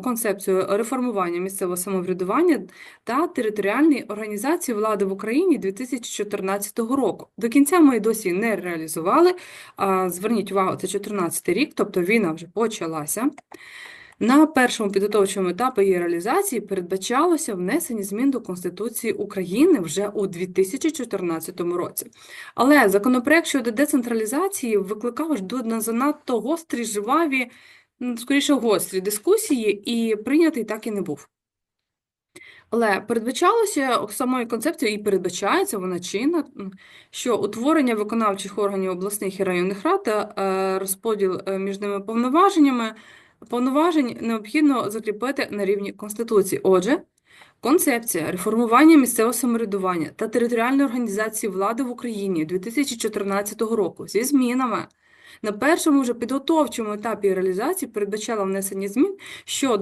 концепцію реформування місцевого самоврядування та територіальної організації влади в Україні 2014 року. До кінця ми досі не реалізували. Зверніть увагу, це 2014 рік, тобто війна вже почалася. На першому підготовчому етапі її реалізації передбачалося внесення змін до Конституції України вже у 2014 році. Але законопроект щодо децентралізації викликав ж до- занадто гострі, жваві, скоріше гострі дискусії, і прийнятий так і не був. Але передбачалося самою концепцією, і передбачається вона чинна, що утворення виконавчих органів обласних і районних рад та е, розподіл е, між ними повноваженнями повноважень необхідно закріпити на рівні Конституції. Отже, концепція реформування місцевого самоврядування та територіальної організації влади в Україні 2014 року зі змінами на першому вже підготовчому етапі реалізації передбачала внесення змін щодо